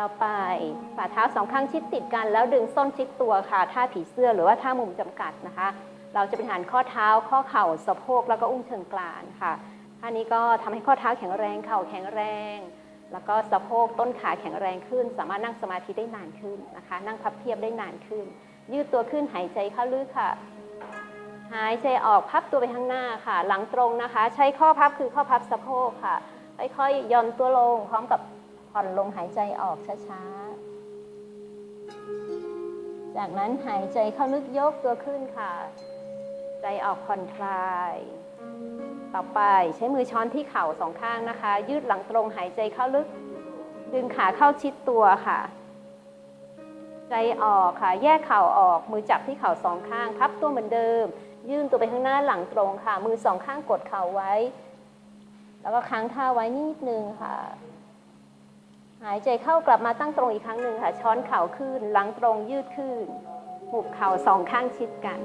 ต่อไปฝ่าเท้าสองข้างชิดติดกัน แล้วดึงส้นชิดตัวค่ะท่าผีเสื้อหรือว่าท่ามุมจำกัดนะคะ เราจะเป็นฐานข้อเท้าข้อเข่าสะโพกแล้วก็อุ้งเชิงกรานค่ะท่านี้ก็ทำให้ข้อเท้าแข็งแรงเข่าแข็งแรง แล้วก็สะโพกต้นขาแข็งแรงขึ้น สามารถนั่งสมาธิได้นานขึ้นนะคะ นั่งพับเพียบได้นานขึ้น ยืดตัวขึ้นหายใจเข้าลึกค่ะ หายใจออกพับตัวไปข้างหน้าค่ะ หลังตรงนะคะ ใช้ข้อพับคือข้อพับสะโพกค่ะค่อยๆย่อนตัวลงพร้อมกับ ผ่อนลมหายใจออกช้าๆ จากนั้นหายใจเข้าลึกยกตัวขึ้นค่ะ ใจออกผ่อนคลาย ต่อไปใช้มือช้อนที่เข่าสองข้างนะคะ ยืดหลังตรงหายใจเข้าลึก ดึงขาเข้าชิดตัวค่ะ ใจออกค่ะ แยกเข่าออก มือจับที่เข่าสองข้างพับตัวเหมือนเดิม ยื่นตัวไปข้างหน้าหลังตรงค่ะ มือสองข้างกดเข่าไว้ แล้วก็ค้างท่าไว้นิดนึงค่ะ หายใจเข้ากลับมาตั้งตรงอีกครั้งหนึ่งค่ะ ช้อนเข่าขึ้น หลังตรงยืดขึ้นหุบเข่าสองข้างชิดกัน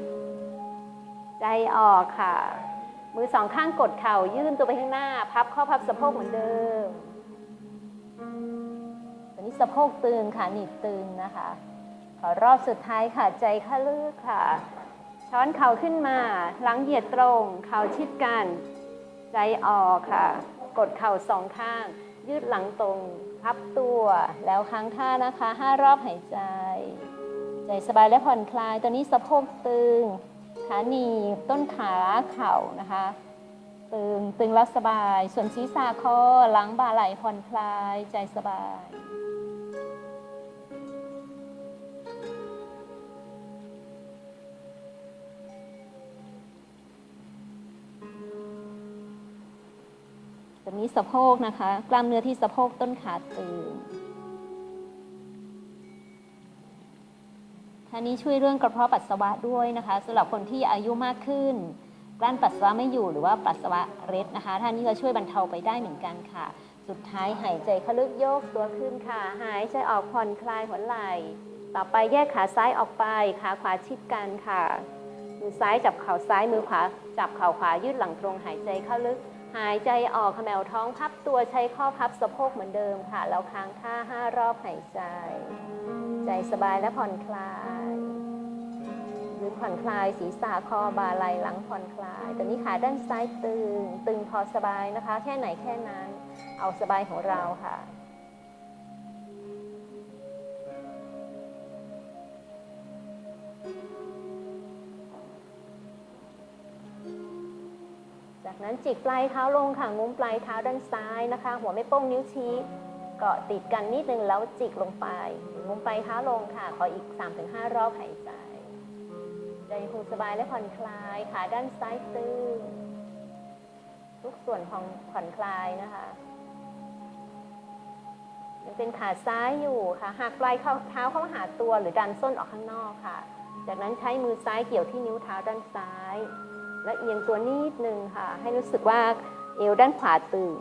ใจออกค่ะ มือสองข้างกดเข่ายื่นตัวไปข้างหน้า พับข้อพับสะโพกเหมือนเดิมตอนนี้สะโพกตึงค่ะหนีบตึงนะคะ ขอรอบสุดท้ายค่ะใจข้าลึกค่ะ ช้อนเข่าขึ้นมา หลังเหยียดตรง เข่าชิดกัน ใจออกค่ะ กดเข่าสองข้าง ยืดหลังตรง พับตัวแล้วค้างท่านะคะห้ารอบหายใจ ใจสบายและผ่อนคลาย ตอนนี้สะโพกตึง ขาหนีบต้นขาเข่านะคะ ตึงตึงแล้วสบาย ส่วนศีรษะคอหลังบ่าไหล่ผ่อนคลาย ใจสบาย นี้สะโพกนะคะ กล้ามเนื้อที่สะโพกต้นขาตึงท่านี้ช่วยเรื่องกระเพาะปัสสาวะด้วยนะคะสำหรับคนที่อายุมากขึ้นกลั้นปัสสาวะไม่อยู่หรือว่าปัสสาวะเร็ดนะคะท่านี้ก็ช่วยบรรเทาไปได้เหมือนกันค่ะ สุดท้ายหายใจเข้าลึกโยกตัวขึ้นค่ะ หายใจออกผ่อนคลายหัวไหล่ต่อไปแยกขาซ้ายออกไปขาขวาชิดกันค่ะมือซ้ายจับเข่าซ้ายมือขวาจับเข่าขวายืดหลังตรงหายใจเข้าลึก หายใจออกขมวท้องพับตัวใช้ข้อพับสะโพกเหมือนเดิมค่ะแล้วค้างท่าห้ารอบหายใจ ใจสบายและผ่อนคลายหรือผ่อนคลายศีรษะคอบ่าไหล่หลังผ่อนคลายตอนนี้ขาด้านซ้ายตึง ตึงพอสบายนะคะ แค่ไหนแค่นั้น เอาสบายของเราค่ะ จากนั้นจิกปลายเท้าลงค่ะงุ้มปลายเท้าด้านซ้ายนะคะ หัวแม่โป้งนิ้วชี้เกาะติดกันนิดนึงแล้วจิกลงไปงุ้มปลายเท้าลงค่ะ ขออีก 3-5 รอบหายใจใจคงสบายและผ่อนคลายขาด้านซ้ายตึงทุกส่วนของผ่อนคลายนะคะยังเป็นขาซ้ายอยู่ค่ะหากปลายเท้าเข้าหาตัวหรือดันส้นออกข้างนอกค่ะ จากนั้นใช้มือซ้ายเกี่ยวที่นิ้วเท้าด้านซ้าย และเอียงตัวนิดนึงค่ะ ให้รู้สึกว่าเอวด้านขวาตึง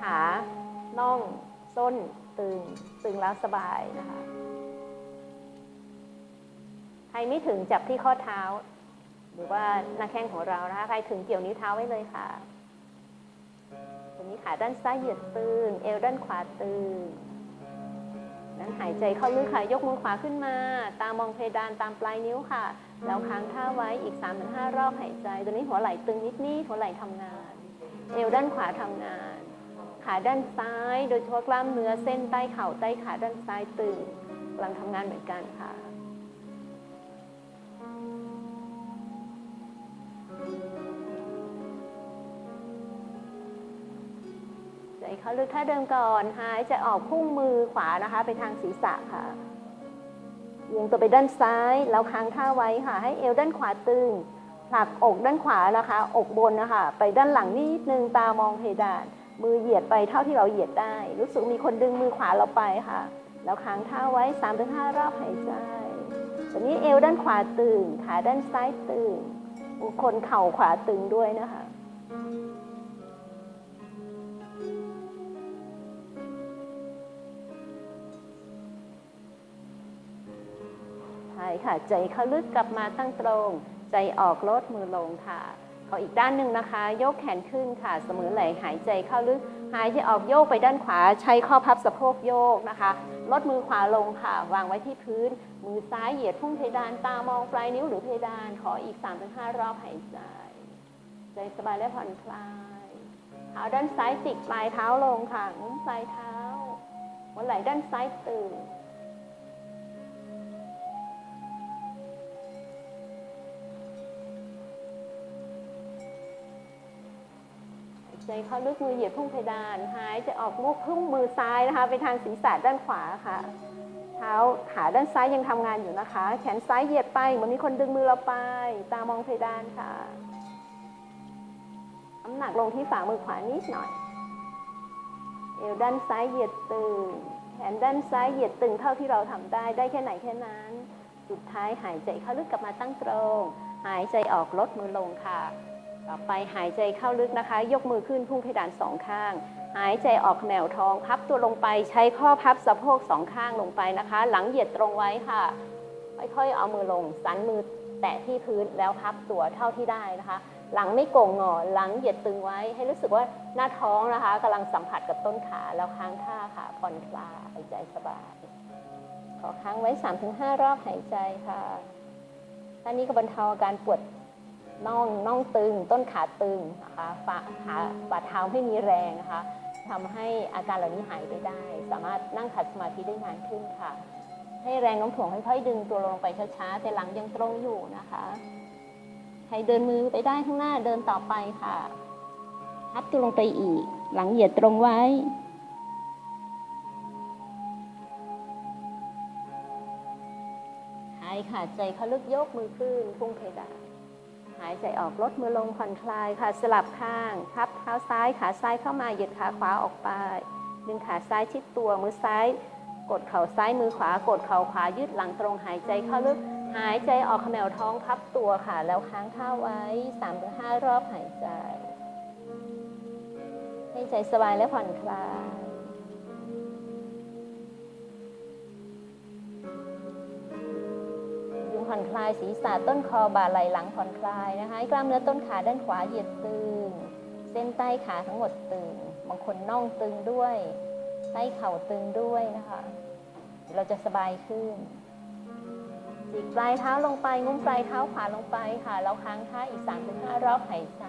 ขาน่อง ส้นตึง ตึงแล้วสบายนะคะ ใครไม่ถึงจับที่ข้อเท้า หรือว่าหน้าแข้งของเรานะคะ ใครถึงเกี่ยวนิ้วเท้าไว้เลยค่ะตัวนี้ขาด้านซ้ายเหยียดตึง เอวด้านขวาตึง นั้นหายใจเข้าลึกค่ะยกมือขวาขึ้นมา ตามองเพดานตามปลายนิ้วค่ะ แล้วค้างท่าไว้อีก3-5รอบหายใจตัวนี้หัวไหล่ตึงนิดนิดหัวไหล่ทำงาน เอวด้านขวาทำงาน ขาด้านซ้าย โดยเฉพาะกล้ามเนื้อเส้นใต้เข่าใต้ขาด้านซ้ายตึงกำลังทำงานเหมือนกันค่ะใเข้าลึกท่าเดิมก่อนหายใจออกพุ่งมือขวานะคะ ไปทางศีรษะค่ะเอียงตัวไปด้านซ้ายแล้วค้างท่าไว้ค่ะ ให้เอวด้านขวาตึงผลักอกด้านขวานะคะ อกบนนะคะ ไปด้านหลังนิดนึงตามองเพดาน มือเหยียดไปเท่าที่เราเหยียดได้ รู้สึกมีคนดึงมือขวาเราไปค่ะ แล้วค้างท่าไว้3-5รอบหายใจตอนนี้เอวด้านขวาตึงขาด้านซ้ายตึงคนเข่าขวาตึงด้วยนะคะ ค่ะ ใจเข้าลึกกลับมาตั้งตรง ใจออกลดมือลงค่ะ ขออีกด้านหนึ่งนะคะ ยกแขนขึ้นค่ะ เสมอไหล่หายใจเข้าลึก หายใจออกโยกไปด้านขวา ใช้ข้อพับสะโพกโยกนะคะ ลดมือขวาลงค่ะ วางไว้ที่พื้น มือซ้ายเหยียดพุ่งเพดานตามองปลายนิ้วหรือเพดาน ขออีก 3-5 รอบหายใจ ใจสบายและผ่อนคลายเท้าด้านซ้ายจิกปลายเท้าลงค่ะงุ้มปลายเท้าหัวไหล่ด้านซ้ายตื่น ใจเข้าลึกมือเหยียดพุ่งเพดาน หายใจออกมุกพุ่งมือซ้ายนะคะ ไปทางศีรษะด้านขวาค่ะ เท้าขาด้านซ้ายยังทำงานอยู่นะคะ แขนซ้ายเหยียดไปเหมือนมีคนดึงมือเราไป ตามองเพดานค่ะน้ำหนักลงที่ฝ่ามือขวานิดหน่อย เอวด้านซ้ายเหยียดตึง แขนด้านซ้ายเหยียดตึงเท่าที่เราทำได้ ได้แค่ไหนแค่นั้น สุดท้ายหายใจเข้าลึกกลับมาตั้งตรง หายใจออกลดมือลงค่ะ ต่อไปหายใจเข้าลึกนะคะ ยกมือขึ้นพุ่งเพดานสองข้าง หายใจออกแมวท้องพับตัวลงไปใช้ข้อพับสะโพกสองข้างลงไปนะคะ หลังเหยียดตรงไว้ค่ะ ค่อยๆเอามือลง สันมือแตะที่พื้นแล้วพับตัวเท่าที่ได้นะคะ หลังไม่โก่งงอหลังเหยียดตึงไว้ ให้รู้สึกว่าหน้าท้องนะคะกำลังสัมผัสกับต้นขาแล้วค้างท่าค่ะผ่อนคลายหายใจสบายขอค้างไว้ 3-5 รอบหายใจค่ะท่านนี้ก็บรรเทาอาการปวด น่องน่องตึง ต้นขาตึงนะคะฝ่าขาฝ่าเท้าไม่มีแรงนะคะทำให้อาการเหล่านี้หายไปได้ สามารถนั่งขัดสมาธิได้นานขึ้นค่ะ ให้แรงโน้มถ่วงค่อยๆ ดึงตัวลงไปช้าๆ แต่หลังยังตรงอยู่นะคะใครเดินมือไปได้ข้างหน้าเดินต่อไปค่ะพับตัวลงไปอีก หลังเหยียดตรงไว้หายค่ะ ใจเขาลึกยกมือขึ้นพุ่งเพดาน หายใจออกลดมือลงผ่อนคลายค่ะสลับข้าง พับเท้าซ้ายขาซ้ายเข้ามาเหยียดขาขวาออกไปดึงขาซ้ายชิดตัวมือซ้าย กดเข่าซ้ายมือขวากดเข่าขวายืดหลังตรงหายใจเข้าลึกหายใจออกขมวท้องพับตัวค่ะ แล้วค้างเท้าไว้3-5รอบหายใจ ให้ใจสบายและผ่อนคลาย ผ่อนคลายศีรษะต้นคอบ่าไหล่หลังผ่อนคลายนะคะกล้ามเนื้อต้นขาด้านขวาเหยียดตึง เส้นใต้ขาทั้งหมดตึง บางคนน่องตึงด้วยใต้เข่าตึงด้วยนะคะเราจะสบายขึ้นจีกปลายเท้าลงไป งุ้มปลายเท้าขวาลงไปค่ะ เราค้างท่าอีก3-5รอบหายใจ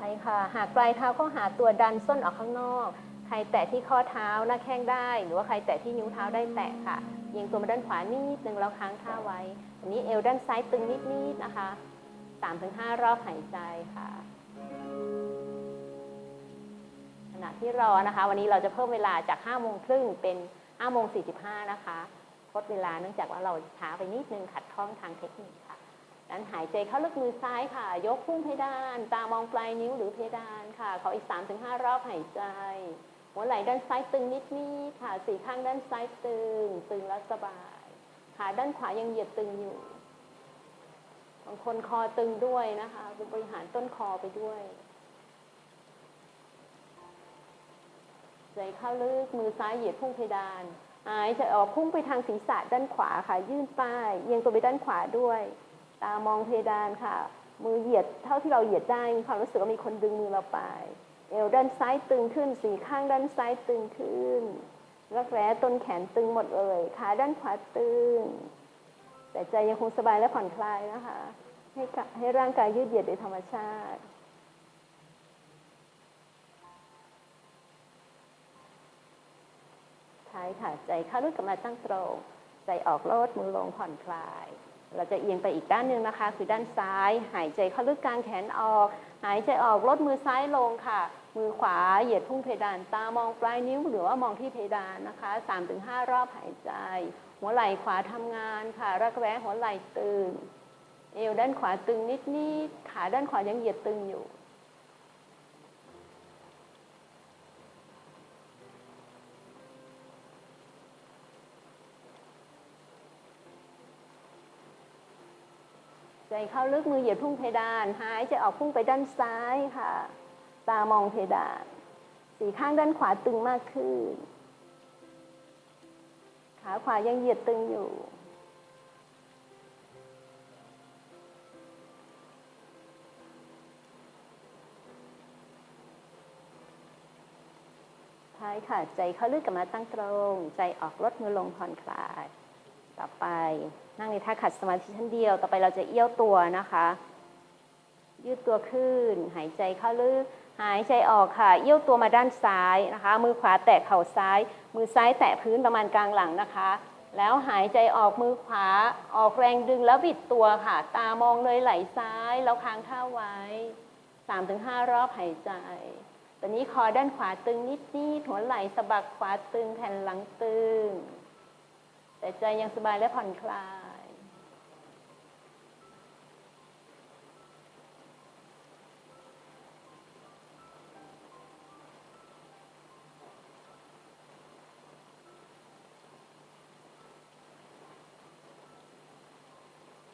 ไปค่ะ หากปลายเท้าก็หาตัวดันส้นออกข้างนอก ใครแตะที่ข้อเท้าหน้าแข้งได้ หรือว่าใครแตะที่นิ้วเท้าได้แตะค่ะเอียงตัวมาด้านขวานิดนึงแล้วค้างท่าไว้ อันนี้เอวด้านซ้ายตึงนิดๆนะคะ3-5 รอบหายใจค่ะขณะที่รอนะคะ วันนี้เราจะเพิ่มเวลาจาก5โมงครึ่งเป็น5โมง45นะคะลดเวลาเนื่องจากว่าเราช้าไปนิดนึงขัดข้องทางเทคนิค ดันหายใจเข้าลึกมือซ้ายค่ะ ยกพุ่งเพดาน ตามองปลายนิ้วหรือเพดานค่ะขออีก 3-5 รอบหายใจ หัวไหล่ด้านซ้ายตึงนิดๆค่ะสี่ข้างด้านซ้ายตึง ตึงแล้วสบาย ขาด้านขวายังเหยียดตึงอยู่บางคนคอตึงด้วยนะคะบริหารต้นคอไปด้วยใจเข้าลึกมือซ้ายเหยียดพุ่งเพดานหายใจออกพุ่งไปทางศีรษะด้านขวาค่ะ ยื่นป้ายเอียงตัวไปด้านขวาด้วย ตามองเพดานค่ะ มือเหยียดเท่าที่เราเหยียดได้มีความรู้สึกว่ามีคนดึงมือเราไป เอวด้านซ้ายตึงขึ้นสี่ข้างด้านซ้ายตึงขึ้นรักแร้ต้นแขนตึงหมดเลย ขาด้านขวาตึง แต่ใจยังคงสบายและผ่อนคลายนะคะ ให้ให้ร่างกายยืดเหยียดโดยธรรมชาติใช่ค่ะใจเข้าลึกกลับมาตั้งตรง ใจออกโลดมือลงผ่อนคลาย เราจะเอียงไปอีกด้านหนึ่งนะคะ คือด้านซ้าย หายใจเข้าลึกกลางแขนออก หายใจออกลดมือซ้ายลงค่ะ มือขวาเหยียดพุ่งเพดานตามองปลายนิ้ว หรือว่ามองที่เพดานนะคะ3-5 รอบหายใจ หัวไหล่ขวาทำงานค่ะ รักแร้หัวไหล่ตึงเอวด้านขวาตึงนิดๆขาด้านขวายังเหยียดตึงอยู่ เข้าลึกมือเหยียดพุ่งเพดาน หายใจออกพุ่งไปด้านซ้ายค่ะ ตามองเพดาน สีข้างด้านขวาตึงมากขึ้นขขาขวายังเหยียดตึงอยู่ ท้ายค่ะ ใจเข้าลึกกลับมาตั้งตรง ใจออกลดมือลงผ่อนคลาย ต่อไปนั่งในท่าขัดสมาธิชั้นเดียว ต่อไปเราจะเอี้ยวตัวนะคะ ยืดตัวขึ้น หายใจเข้าลึก หายใจออกค่ะ เอี้ยวตัวมาด้านซ้ายนะคะ มือขวาแตะเข่าซ้าย มือซ้ายแตะพื้นประมาณกลางหลังนะคะ แล้วหายใจออกมือขวา ออกแรงดึงแล้วบิดตัวค่ะ ตามองเลยไหลซ้าย แล้วค้างท่าไว้ 3-5 รอบหายใจตอนนี้คอด้านขวาตึงนิดนิดๆหัวไหล่สะบักขวาตึงแผ่นหลังตึง แต่ใจยังสบายและผ่อนคลาย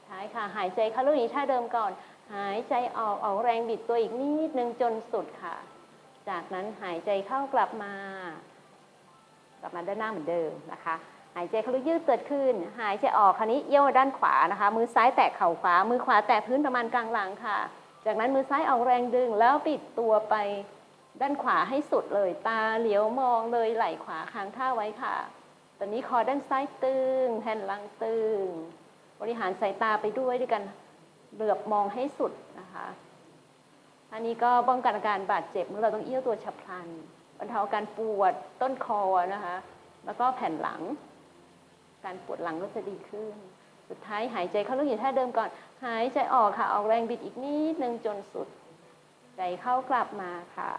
ท้ายค่ะ หายใจเข้าลูกนี้ท่าเดิมก่อน หายใจออกออกแรงบิดตัวอีกนิดนึงจนสุดค่ะ จากนั้นหายใจเข้ากลับมา กลับมาด้านหน้าเหมือนเดิมนะคะ หายใจเข้าลึกยืดเกิดขึ้น หายใจออกคราวนี้เอี้ยวด้านขวานะคะ มือซ้ายแตะเข่าขวา มือขวาแตะพื้นประมาณกลางหลังค่ะ จากนั้นมือซ้ายออกแรงดึง แล้วปิดตัวไปด้านขวาให้สุดเลย ตาเหลียวมองเลยไหล่ขวาค้างท่าไว้ค่ะ ตอนนี้คอด้านซ้ายตึงแผ่นหลังตึง บริหารสายตาไปด้วยด้วยกันเหลือบมองให้สุดนะคะ อันนี้ก็ป้องกันอาการบาดเจ็บเมื่อเราต้องเอี้ยวตัวฉับพลันบรรเทาอาการปวดต้นคอนะคะ แล้วก็แผ่นหลัง การปวดหลังก็จะดีขึ้น สุดท้ายหายใจเข้าลึกอยู่ท่าเดิมก่อน หายใจออกค่ะ ออกแรงบิดอีกนิดนึงจนสุด ใจเข้ากลับมาค่ะ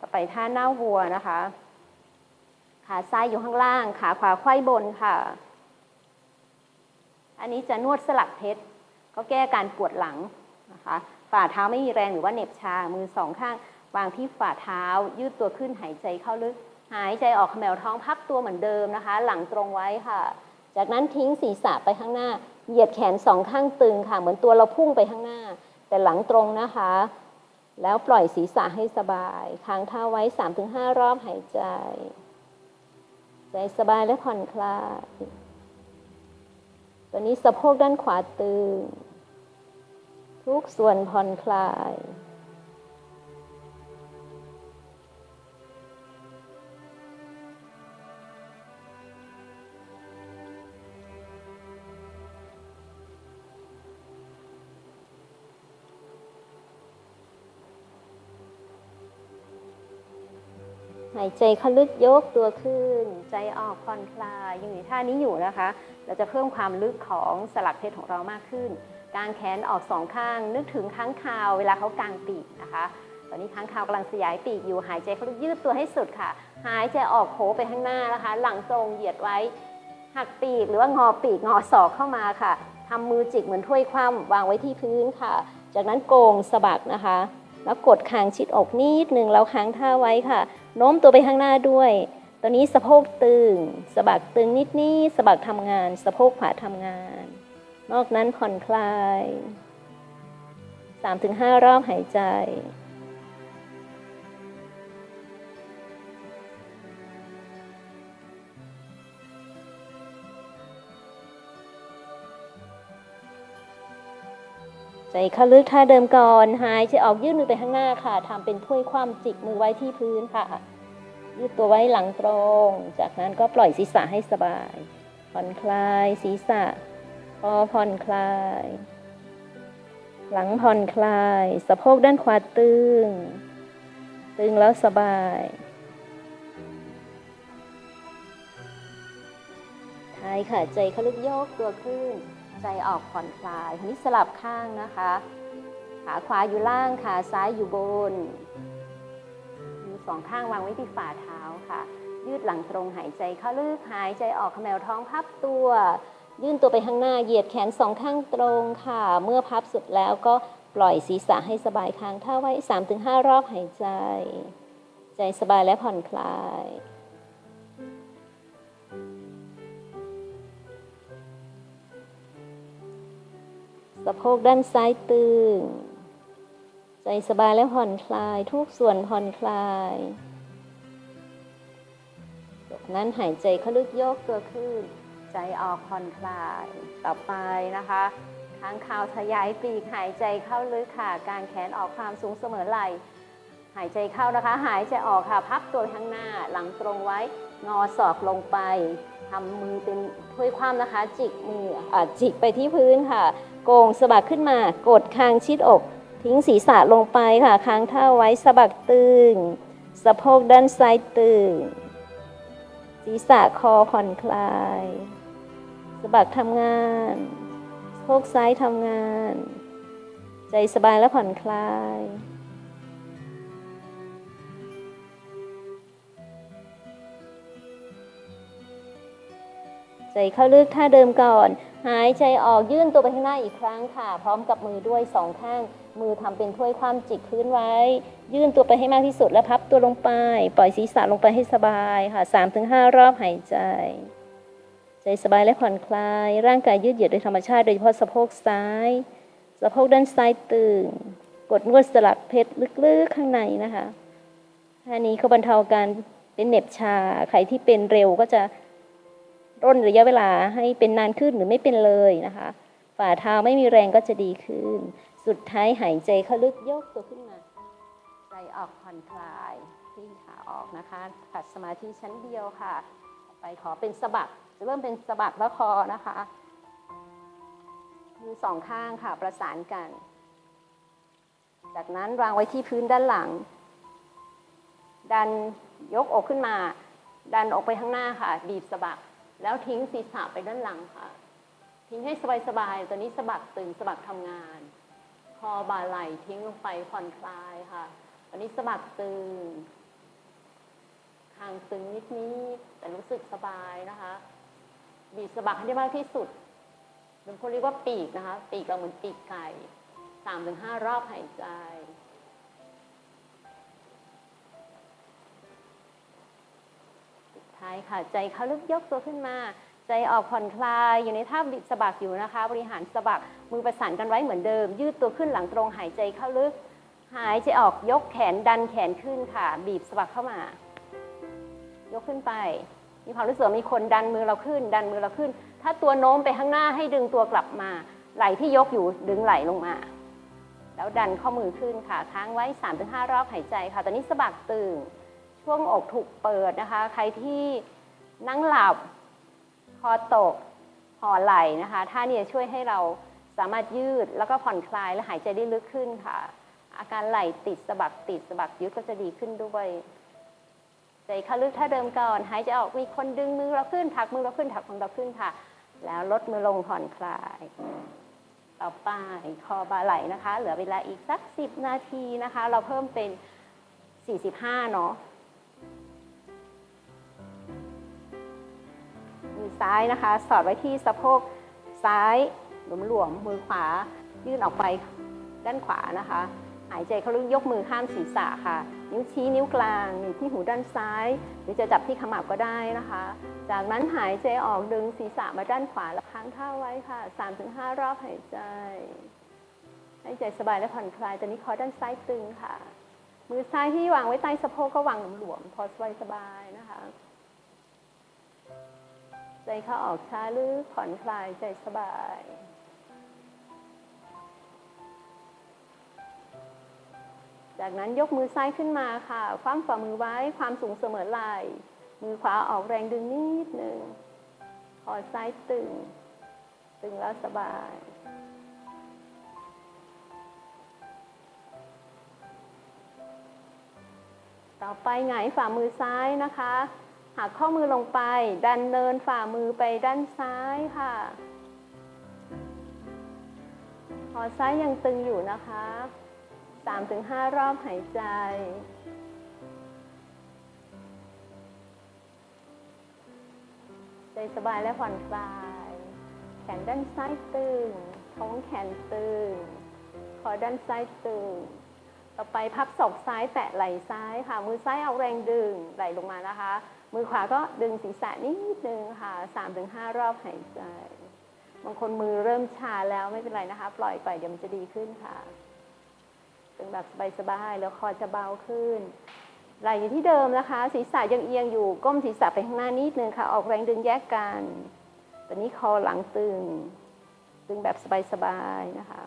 ต่อไปท่าหน้าวัวนะคะ ขาซ้ายอยู่ข้างล่าง ขาขวาไขว้บนค่ะ อันนี้จะนวดสลักเพชรก็แก้การปวดหลังนะคะฝ่าเท้าไม่มีแรงหรือว่าเหน็บชา มือสองข้าง วางที่ฝ่าเท้า ยืดตัวขึ้นหายใจเข้าลึก หายใจออกเขมวท้องพับตัวเหมือนเดิมนะคะ หลังตรงไว้ค่ะ จากนั้นทิ้งศีรษะไปข้างหน้า เหยียดแขนสองข้างตึงค่ะ เหมือนตัวเราพุ่งไปข้างหน้า แต่หลังตรงนะคะ แล้วปล่อยศีรษะให้สบาย ค้างเท้าไว้ 3-5 รอบหายใจ ใจสบายและผ่อนคลาย ตอนนี้สะโพกด้านขวาตึง ทุกส่วนผ่อนคลาย หายใจเข้าลึกยกตัวขึ้น ใจออกผ่อนคลายยังอยู่ท่านี้อยู่นะคะ เราจะเพิ่มความลึกของสลักเพชรของเรามากขึ้น กางแขนออกสองข้าง นึกถึงค้างคาวเวลาเขากางปีกนะคะ ตอนนี้ค้างคาวกำลังสยายปีกอยู่หายใจเข้าลึกยืดตัวให้สุดค่ะ หายใจออกโผไปข้างหน้านะคะ หลังตรงเหยียดไว้หักปีกหรือว่างอปีกงอศอกเข้ามาค่ะทำมือจิกเหมือนถ้วยคว่ำวางไว้ที่พื้นค่ะ จากนั้นโกงสะบักนะคะ แล้วกดคางชิดอกนิดนึงแล้วค้างท่าไว้ค่ะ โน้มตัวไปข้างหน้าด้วย ตอนนี้สะโพกตึงสะบักตึงนิดนี้สะบักทำงาน สะโพกขวาทำงาน นอกนั้นผ่อนคลาย 3-5 รอบหายใจ ใจเข้าลึกท่าเดิมก่อนหายใจออกยืดมือไปข้างหน้าค่ะทำเป็นถ้วยคว่ำจิกมือไว้ที่พื้นค่ะ ยืดตัวไว้หลังตรง จากนั้นก็ปล่อยศีรษะให้สบาย ผ่อนคลายศีรษะคอผ่อนคลาย หลังผ่อนคลาย สะโพกด้านขวาตึง ตึงแล้วสบายท้ายค่ะ ใจเขาลึกโยกตัวขึ้น ใจออกผ่อนคลายทีนี้สลับข้างนะคะ ขาขวาอยู่ล่างขาซ้ายอยู่บนมือสองข้างวางไว้ที่ฝ่าเท้าค่ะ ยืดหลังตรงหายใจเข้าลึกหายใจออกเขมวท้องพับตัว ยื่นตัวไปข้างหน้าเหยียดแขนสองข้างตรงค่ะ เมื่อพับสุดแล้วก็ปล่อยศีรษะให้สบายค้างท่าไว้ 3-5 รอบหายใจ ใจสบายและผ่อนคลายะโพกด้านซ้ายตึง ใจสบายและผ่อนคลาย ทุกส่วนผ่อนคลายจากนั้นหายใจเข้าลึกโยกตัวขึ้น ใจออกผ่อนคลาย ต่อไปนะคะค้างคาวทยายปีกหายใจเข้าลึกค่ะ การแขนออกความสูงเสมอไหล่ หายใจเข้านะคะ หายใจออกค่ะ พับตัวข้างหน้า หลังตรงไว้ งอศอกลงไปทำมือเป็นถ้วยคว่ำนะคะ จิกมืออะจิกไปที่พื้นค่ะ โกงสะบักขึ้นมา กดคางชิดอก ทิ้งศีรษะลงไปค่ะ ค้างเท้าไว้สะบักตึง สะโพกด้านซ้ายตึง ศีรษะคอผ่อนคลาย สะบักทำงานสะโพกซ้ายทำงาน ใจสบายและผ่อนคลาย ใจเข้าลึกท่าเดิมก่อน หายใจออกยื่นตัวไปข้างหน้าอีกครั้งค่ะ พร้อมกับมือด้วยสองข้าง มือทำเป็นถ้วยความจิกพื้นไว้ ยื่นตัวไปให้มากที่สุดแล้วพับตัวลงไป ปล่อยศีรษะลงไปให้สบายค่ะ3-5 รอบหายใจ ใจสบายและผ่อนคลาย ร่างกายยืดเหยียดโดยธรรมชาติโดยเฉพาะสะโพกซ้ายสะโพกด้านซ้ายตึงกดนวดสลักเพชรลึกๆข้างในนะคะท่านี้เขาบรรเทาการเป็นเหน็บชา ใครที่เป็นเร็วก็จะ ร่นระยะเวลาให้เป็นนานขึ้นหรือไม่เป็นเลยนะคะ ฝ่าเท้าไม่มีแรงก็จะดีขึ้น สุดท้ายหายใจเข้าลึกโยกตัวขึ้นมาใจออกผ่อนคลายที่ขาออกนะคะขัดสมาธิชั้นเดียวค่ะ ไปขอเป็นสะบักจะเริ่มเป็นสะบักและคอนะคะมือสองข้างค่ะประสานกัน จากนั้นวางไว้ที่พื้นด้านหลัง ดันยกอกขึ้นมา ดันออกไปข้างหน้าค่ะ บีบสะบัก แล้วทิ้งศีรษะไปด้านหลังค่ะ ทิ้งให้สบายๆตอนนี้สะบักตึงสะบักทำงาน คอบ่าไหล่ทิ้งลงไปผ่อนคลายค่ะ ตอนนี้สะบักตึงคางตึงนิดๆแต่รู้สึกสบายนะคะบีบสะบักให้ได้มากที่สุดบางคนเรียกว่าปีกนะคะ ปีกเราเหมือนปีกไก่สามถึงห้ารอบหายใจ สุดท้ายค่ะ ใจเข้าลึกยกตัวขึ้นมา ใจออกผ่อนคลายอยู่ในท่าบิดสะบักอยู่นะคะ บริหารสะบักมือประสานกันไว้เหมือนเดิม ยืดตัวขึ้นหลังตรงหายใจเข้าลึก หายใจออกยกแขนดันแขนขึ้นค่ะ บีบสะบักเข้ามา ยกขึ้นไป มีความรู้สึกมีคนดันมือเราขึ้น ดันมือเราขึ้น ถ้าตัวโน้มไปข้างหน้าให้ดึงตัวกลับมา ไหล่ที่ยกอยู่ดึงไหล่ลงมา แล้วดันข้อมือขึ้นค่ะค้างไว้ 3-5 รอบหายใจค่ะตอนนี้สะบักตึง ช่วงอกถูกเปิดนะคะ ใครที่นั่งหลับ คอตกห่อไหล่นะคะท่านี้ช่วยให้เราสามารถยืดแล้วก็ผ่อนคลายและหายใจได้ลึกขึ้นค่ะ อาการไหล่ติดสะบักติดสะบักยืดก็จะดีขึ้นด้วย ใจเข้าลึกท่าเดิมก่อนหายใจออกมีคนดึงมือเราขึ้นถักมือเราขึ้นถักมือเราขึ้นค่ะ แล้วลดมือลงผ่อนคลายต่อไปคอบ่าไหลนะคะ เหลือเวลาอีกสัก 10 นาทีนะคะ เราเพิ่มเป็น 45 เนาะ ซ้ายนะคะ สอดไว้ที่สะโพกซ้ายหลวมๆมือขวา ยื่นออกไปด้านขวานะคะ หายใจเข้าลึกยกมือข้ามศีรษะค่ะ นิ้วชี้นิ้วกลางอยู่ที่หูด้านซ้าย หรือจะจับที่ขมับก็ได้นะคะ จากนั้นหายใจออกดึงศีรษะมาด้านขวาแล้วค้างท่าไว้ค่ะ 3-5 รอบหายใจให้ใจสบายและผ่อนคลายตอนนี้คอด้านซ้ายตึงค่ะ มือซ้ายที่วางไว้ใต้สะโพกก็วางหลวมๆพอสบายๆนะคะ ใจเข้าออกช้าลึกผ่อนคลายใจสบาย จากนั้นยกมือซ้ายขึ้นมาค่ะ คว้างฝ่ามือไว้ความสูงเสมอไหล่ มือขวาออกแรงดึงนิดหนึ่งคอซ้ายตึง ตึงแล้วสบายต่อไปหงายฝ่ามือซ้ายนะคะ หักข้อมือลงไป ดันเนินฝ่ามือไปด้านซ้ายค่ะคอซ้ายยังตึงอยู่นะคะ 3-5 รอบหายใจ ใจสบายและผ่อนคลาย แขนด้านซ้ายตึง ท้องแขนตึง คอด้านซ้ายตึง ต่อไปพับศอกซ้ายแตะไหล่ซ้ายค่ะ มือซ้ายเอาแรงดึง ไหลลงมานะคะ มือขวาก็ดึงศีรษะนิดนึงค่ะ3-5รอบหายใจ บางคนมือเริ่มชาแล้วไม่เป็นไรนะคะ ปล่อยไปเดี๋ยวมันจะดีขึ้นค่ะตึงแบบสบายๆแล้วคอจะเบาขึ้นไหล่อยู่ที่เดิมนะคะ ศีรษะยังเอียงอยู่ก้มศีรษะไปข้างหน้านิดนึงค่ะ ออกแรงดึงแยกกันตอนนี้คอหลังตึง ตึงแบบสบายๆนะคะ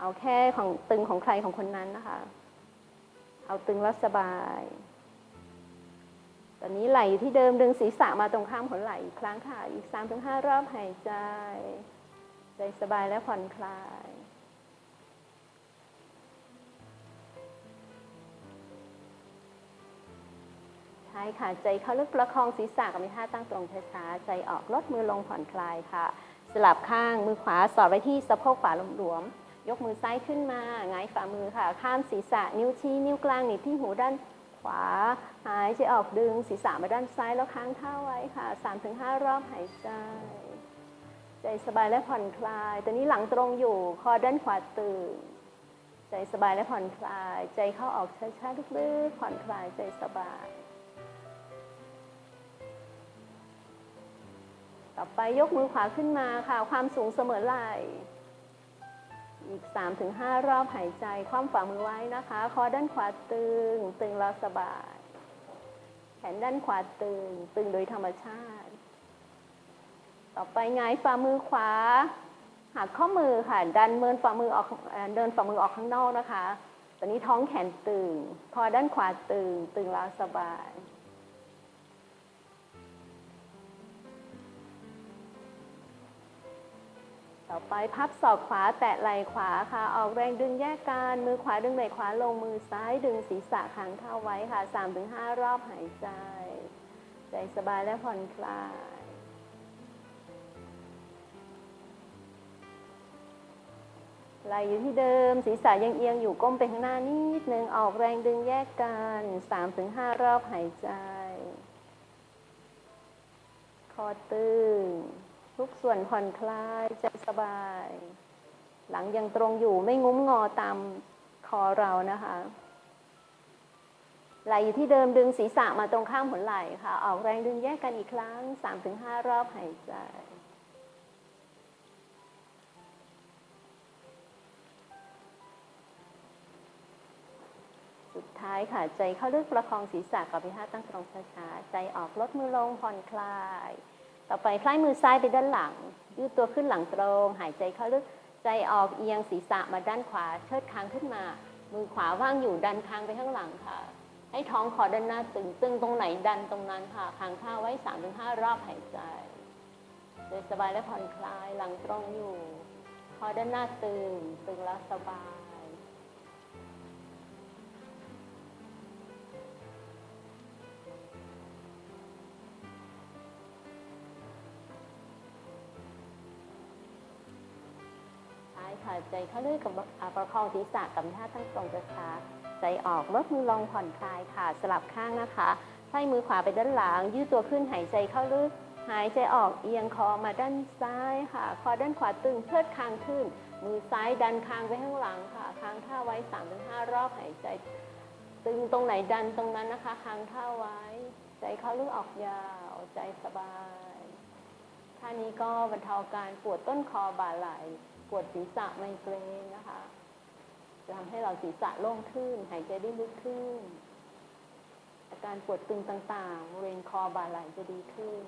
เอาแค่ของตึงของใครของคนนั้นนะคะ เอาตึงแล้วสบาย ตอนนี้ไหลที่เดิมดึงศีรษะมาตรงข้ามหัวไหล่อีกครั้งค่ะ อีก 3-5 รอบหายใจ ใจสบายและผ่อนคลายใช่ค่ะ ใจเข้าลึกประคองศีรษะกับมีท่าตั้งตรงช้าๆ ใจออกลดมือลงผ่อนคลายค่ะ สลับข้างมือขวาสอดไว้ที่สะโพกขวาหลวมๆยกมือซ้ายขึ้นมาหงายฝ่ามือค่ะ ข้ามศีรษะนิ้วชี้นิ้วกลางหนีบที่หูด้าน วา หายใจออกดึงศีรษะมาด้านซ้ายแล้วค้างเท้าไว้ค่ะ 3-5 รอบหายใจ ใจสบายและผ่อนคลาย ตอนนี้หลังตรงอยู่ คอด้านขวาตื่นใจสบายและผ่อนคลาย ใจเข้าออกช้าๆลึกๆผ่อนคลายใจสบายต่อไปยกมือขวาขึ้นมาค่ะ ความสูงเสมอไหล่ อีก 3-5 รอบหายใจ ความฝ่ามือไว้นะคะ คอด้านขวาตึง ตึงแล้วสบาย แขนด้านขวาตึง ตึงโดยธรรมชาติ ต่อไปหงายฝ่ามือขวา หักข้อมือค่ะ ดันเมินฝ่ามือออกเอ่อเดินฝ่ามือออกข้างนอกนะคะ ตอนนี้ท้องแขนตึง คอด้านขวาตึง ตึงแล้วสบาย ต่อไปพับศอกขวาแตะไหล่ขวาค่ะ ออกแรงดึงแยกกันมือขวาดึงไหล่ขวาลงมือซ้ายดึงศีรษะค้างเท้าไว้ค่ะ 3-5 รอบหายใจ ใจสบายและผ่อนคลายไหลอยู่ที่เดิม ศีรษะยังเอียงอยู่ก้มไปข้างหน้านิดนึง ออกแรงดึงแยกกัน 3-5 รอบหายใจ คอตึง ทุกส่วนผ่อนคลายใจสบาย หลังยังตรงอยู่ไม่งุ้มงอตามคอเรานะคะไหลอยู่ที่เดิมดึงศีรษะมาตรงข้ามหัวไหล่ค่ะ ออกแรงดึงแยกกันอีกครั้ง 3-5 รอบหายใจ สุดท้ายค่ะ ใจเข้าลึกประคองศีรษะกับพิทาตั้งตรงช้าๆ ใจออกลดมือลงผ่อนคลาย ต่อไปคล้ายมือซ้ายไปด้านหลัง ยืดตัวขึ้นหลังตรง หายใจเข้าลึก ใจออกเอียงศีรษะมาด้านขวา เชิดคางขึ้นมา มือขวาว่างอยู่ดันคางไปข้างหลังค่ะ ให้ท้องคอด้านหน้าตึง ตึงตรงไหนดันตรงนั้นค่ะคางท้าไว้3-5รอบหายใจใจสบายและผ่อนคลายหลังตรงอยู่ คอด้านหน้าตึง ตึงแล้วสบาย ใช่ะใจเข้าลึกกับประคองศีรษะกับท่าตั้งตรงช้าใจออกลดมือลงผ่อนคลายค่ะ สลับข้างนะคะไล่มือขวาไปด้านหลัง ยืดตัวขึ้นหายใจเข้าลึก หายใจออกเอียงคอมาด้านซ้ายค่ะ คอด้านขวาตึงเชิดคางขึ้น มือซ้ายดันคางไปข้างหลังค่ะ คางท่าไว้3-5รอบหายใจ ตึงตรงไหนดันตรงนั้นนะคะ คางท่าไว้ ใจเข้าลึกออกยาวใจสบายท่านี้ก็บรรเทาการปวดต้นคอบ่าไหล่ ปวดศีรษะไมเกรนนะคะจะทำให้เราศีรษะโล่งขึ้น หายใจได้ลึกขึ้น อาการปวดตึงต่างๆบริเวณคอบ่าไหล่จะดีขึ้น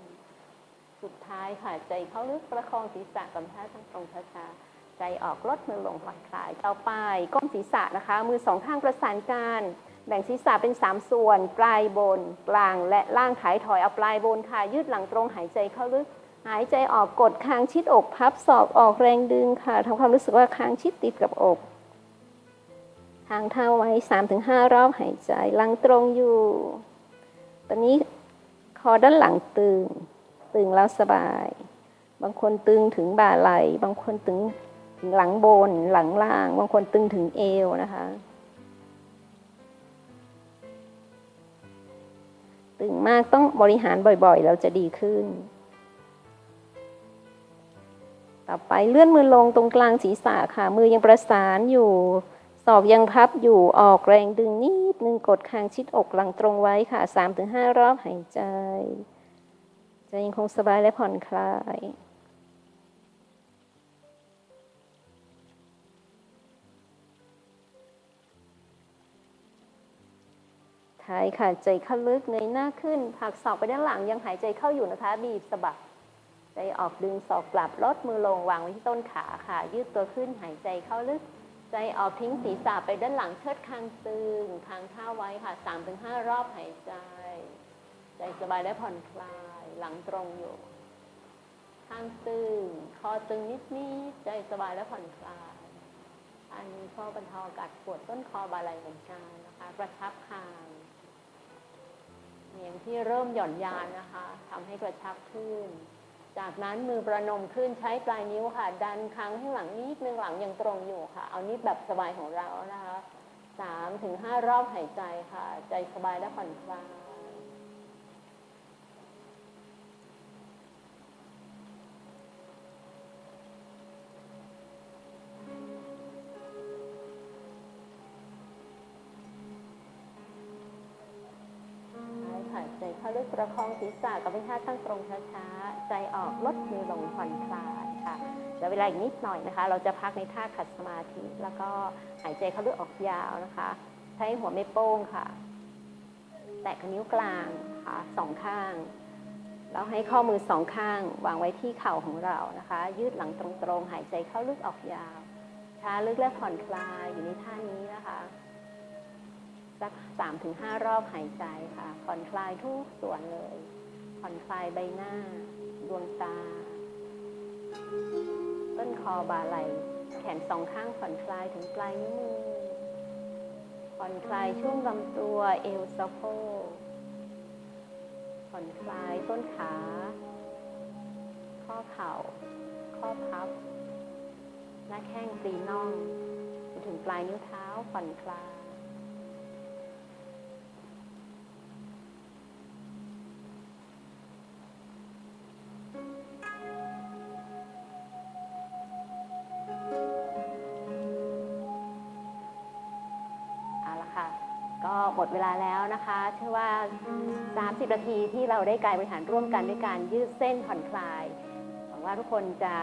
สุดท้ายค่ะใจเข้าลึกประคองศีรษะกับท่าทั้งตรงช้าๆใจออกลดมือลงผ่อนคลายต่อไปก้มศีรษะนะคะ มือสองข้างประสานกันแบ่งศีรษะเป็น 3 ส่วน ปลายบน กลางและล่างถ่ายถอยเอาปลายบนค่ะ ยืดหลังตรงหายใจเข้าลึก หายใจออกกดคางชิดอกพับศอกออกแรงดึงค่ะทำความรู้สึกว่าคางชิดติดกับอกทางเท้าไว้ 3-5 รอบหายใจหลังตรงอยู่ ตอนนี้คอด้านหลังตึง ตึงแล้วสบาย บางคนตึงถึงบ่าไหล่บางคนตึงถึงหลังบน หลังล่าง บางคนตึงถึงเอวนะคะ ตึงมากต้องบริหารบ่อยๆ เราจะดีขึ้น ต่อไปเลื่อนมือลงตรงกลางศีรษะค่ะ มือยังประสานอยู่ศอกยังพับอยู่ออกแรงดึงนิดนึงกดคางชิดอกหลังตรงไว้ค่ะ 3-5 รอบหายใจใจยังคงสบายและผ่อนคลายท้ายค่ะ ใจเข้าลึกเงยหน้าขึ้น ผักศอกไปด้านหลังยังหายใจเข้าอยู่นะคะ บีบสะบัก ใจออกดึงศอกกลับลดมือลงวางไว้ที่ต้นขาค่ะ ยืดตัวขึ้นหายใจเข้าลึก ใจออกทิ้งศีรษะไปด้านหลังเชิดคางตึงคางเท้าไว้ค่ะ3-5รอบหายใจ ใจสบายและผ่อนคลายหลังตรงอยู่ข้างตึงคอตึงนิดนิดใจสบายและผ่อนคลาย อันนี้ก็บรรเทาอาการปวดต้นคอบาไหลเหมือนกันนะคะกระชับคางเนียงที่เริ่มหย่อนยานนะคะทำให้กระชับขึ้น จากนั้นมือประนมขึ้นใช้ปลายนิ้วค่ะ ดันค้างให้หลังนิดนึงหลังยังตรงอยู่ค่ะ เอานิดแบบสบายของเรานะคะสามถึงห้ารอบหายใจค่ะ ใจสบายและผ่อนคลาย ใจเข้าลึกประคองศีรษะกับเป็นท่าตั้งตรงช้าๆ ใจออกลดมือลงผ่อนคลายค่ะเดี๋ยวเวลาอีกนิดหน่อยนะคะ เราจะพักในท่าขัดสมาธิ แล้วก็หายใจเข้าลึกออกยาวนะคะ ใช้หัวไม่โป้งค่ะ แตะนิ้วกลางค่ะสองข้างแล้วให้ข้อมือสองข้าง วางไว้ที่เข่าของเรานะคะ ยืดหลังตรงๆ หายใจเข้าลึกออกยาว ช้าลึกและผ่อนคลายอยู่ในท่านี้นะคะ สักสามถึงห้ารอบหายใจค่ะ ผ่อนคลายทุกส่วนเลย ผ่อนคลายใบหน้า ดวงตา ต้นคอบ่าไหล่แขนสองข้างผ่อนคลายถึงปลายนิ้วมือ ผ่อนคลายช่วงลำตัวเอวสะโพกผ่อนคลายต้นขา ข้อเข่า ข้อพับ หน้าแข้งปรีน่อง ถึงปลายนิ้วเท้าผ่อนคลาย ดเวลาแล้วนะคะเชื่อว่า 30 นาทีที่เราได้กายบริหารร่วมกันด้วยการยืดเส้นผ่อนคลายหวังว่าทุกคนจะ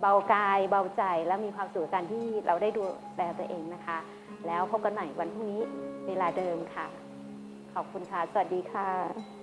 เบากายเบาใจและมีความสุขกันที่เราได้ดูแลตัวเองนะคะ แล้วพบกันใหม่วันพรุ่งนี้เวลาเดิมค่ะ ขอบคุณค่ะ สวัสดีค่ะ